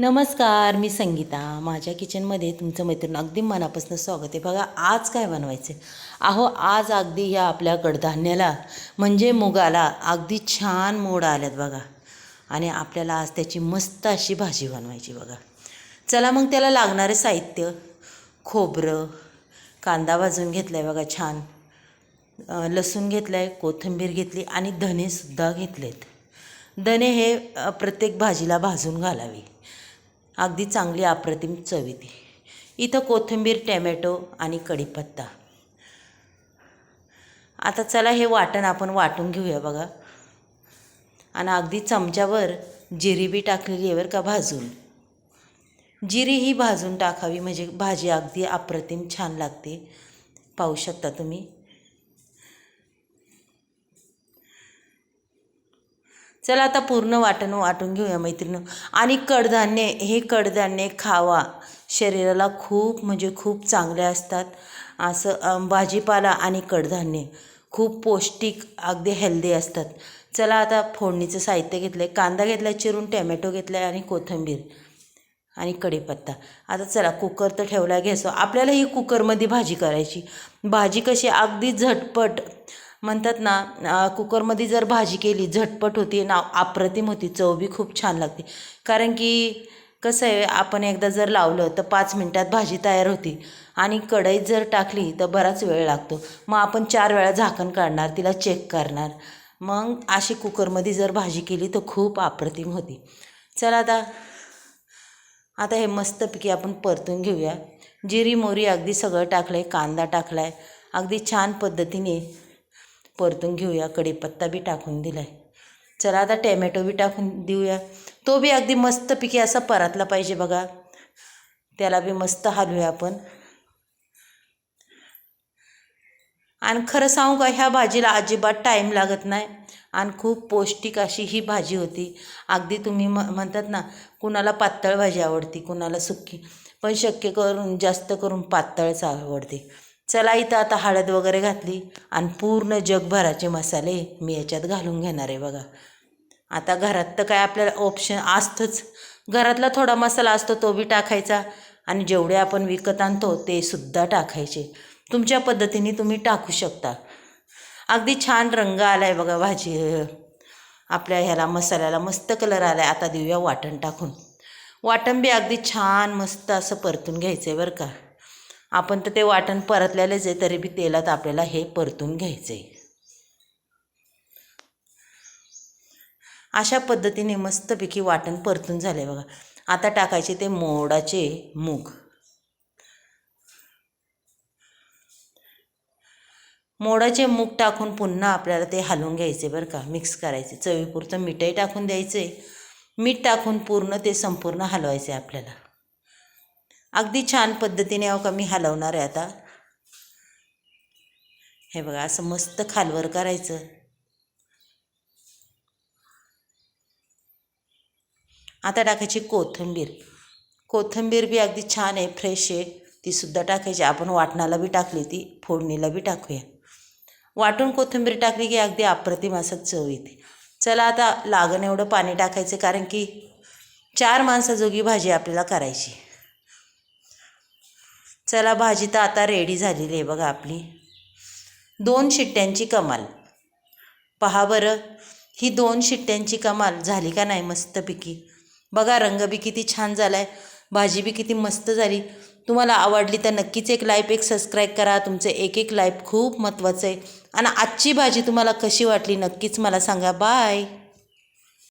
नमस्कार मी संगीता. माझ्या किचनमध्ये तुमचं मैत्रीण अगदी मनापासून स्वागत आहे. बघा आज काय बनवायचं? आहे अहो आज अगदी ह्या आपल्या कडधान्याला म्हणजे मुगाला अगदी छान मोड आल्यात बघा. आणि आपल्याला आज त्याची मस्त अशी भाजी बनवायची बघा. चला मग त्याला लागणारे साहित्य खोबरं कांदा भाजून घेतला आहे बघा छान. लसूण घेतलं आहे कोथिंबीर घेतली आणि धनेसुद्धा घेतलेत. धने हे प्रत्येक भाजीला भाजून घालावी. अगदी चांगली अप्रतिम चव येते इथं कोथिंबीर टॅमॅटो आणि कढीपत्ता. आता चला हे वाटण आपण वाटून घेऊया बघा. आणि अगदी चमच्यावर जिरी बी टाकलेली आहे बरं का भाजून. जिरी ही भाजून टाकावी म्हणजे भाजी अगदी अप्रतिम छान लागते. पाहू शकता तुम्ही. चला आता पूर्ण वाटण वाटून घेऊया मैत्रिणी आणि कडधान्ये हे कडधान्ये खावा. शरीराला खूप म्हणजे खूप चांगले असतात. असं भाजीपाला आणि कडधान्य खूप पौष्टिक अगदी हेल्दी असतात. चला आता फोडणीचं साहित्य घेतलं आहे कांदा घेतला चिरून टॅमॅटो घेतला आहे आणि कोथिंबीर आणि कढीपत्ता. आता चला कुकर तर ठेवला घ्यायचो. आपल्याला ही कुकरमध्ये भाजी करायची. भाजी कशी अगदी झटपट म्हणतात ना कुकरमध्ये जर भाजी केली झटपट होती ना अप्रतिम होती चव बी खूप छान लागते. कारण की कसं आहे आपण एकदा जर लावलं तर पाच मिनटात भाजी तयार होती. आणि कढईत जर टाकली तर बराच वेळ लागतो. मग आपण चार वेळा झाकण काढणार तिला चेक करणार. मग अशी कुकरमध्ये जर भाजी केली तर खूप अप्रतिम होती. चला आता आता हे मस्तपैकी आपण परतून घेऊया. जिरी मोरी अगदी सगळं टाकलं आहे कांदा टाकला आहे अगदी छान पद्धतीने परतून घेऊया कढीपत्ता बी टाकून दिला आहे चला आता टॅमॅटो बी टाकून देऊया. तो बी अगदी मस्तपैकी असा परातला पाहिजे बघा. त्याला बी मस्त हलवूया आपण. आणि खरं सांगू का ह्या भाजीला अजिबात टाईम लागत नाही. आणि खूप पौष्टिक अशी ही भाजी होती. अगदी तुम्ही म म्हणतात ना कुणाला पातळ भाजी आवडती कुणाला सुक्की पण शक्य करून जास्त करून पातळच आवडते. चला इथं आता हळद वगैरे घातली आणि पूर्ण जगभराचे मसाले मी याच्यात घालून घेणार आहे बघा. आता घरात तर काय आपल्याला ऑप्शन असतंच. घरातला थोडा मसाला असतो तो बी टाकायचा आणि जेवढे आपण विकत आणतो ते सुद्धा टाकायचे. तुमच्या पद्धतीने तुम्ही टाकू शकता. अगदी छान रंग आला आहे बघा भाजी. आपल्या ह्याला मसाल्याला मस्त कलर आला आहे आता देऊया वाटण टाकून. वाटण बी अगदी छान मस्त असं परतून घ्यायचं आहे बरं का. आपण तर ते वाटण परतलेलेच आहे तरी बी तेलात आपल्याला हे परतून घ्यायचं आहे अशा पद्धतीने मस्तपैकी वाटण परतून झाले बघा. आता टाकायचे ते मोडाचे मूग. मोडाचे मूग टाकून पुन्हा आपल्याला ते हलवून घ्यायचे बरं का मिक्स करायचे चवीपुरतं मीठही टाकून द्यायचे मीठ टाकून पूर्ण ते संपूर्ण हलवायचे आपल्याला. अगदी छान पद्धतीने अहो का मी हलवणार आहे आता. हे बघा असं मस्त खालवर करायचं. आता टाकायची कोथिंबीर. कोथिंबीर बी अगदी छान आहे फ्रेश आहे. तीसुद्धा टाकायची. आपण वाटणाला बी टाकली ती फोडणीला बी टाकूया. वाटून कोथिंबीर टाकली की अगदी अप्रतिम असं चव येते. चला आता लागण एवढं पाणी टाकायचं कारण की चार माणसाजोगी भाजी आपल्याला करायची. चला भाजी तर आता रेडी झालेली आहे बघा आपली. दोन शिट्ट्यांची कमाल. पहा बरं ही दोन शिट्ट्यांची कमाल झाली का नाही मस्तपैकी? बघा रंग बी किती छान झाला आहे भाजी बी किती मस्त झाली. तुम्हाला आवडली तर नक्कीच एक लाईप एक सबस्क्राईब करा. तुमचं एक एक लाईप खूप महत्त्वाचं आहे. आणि आजची भाजी तुम्हाला कशी वाटली नक्कीच मला सांगा. बाय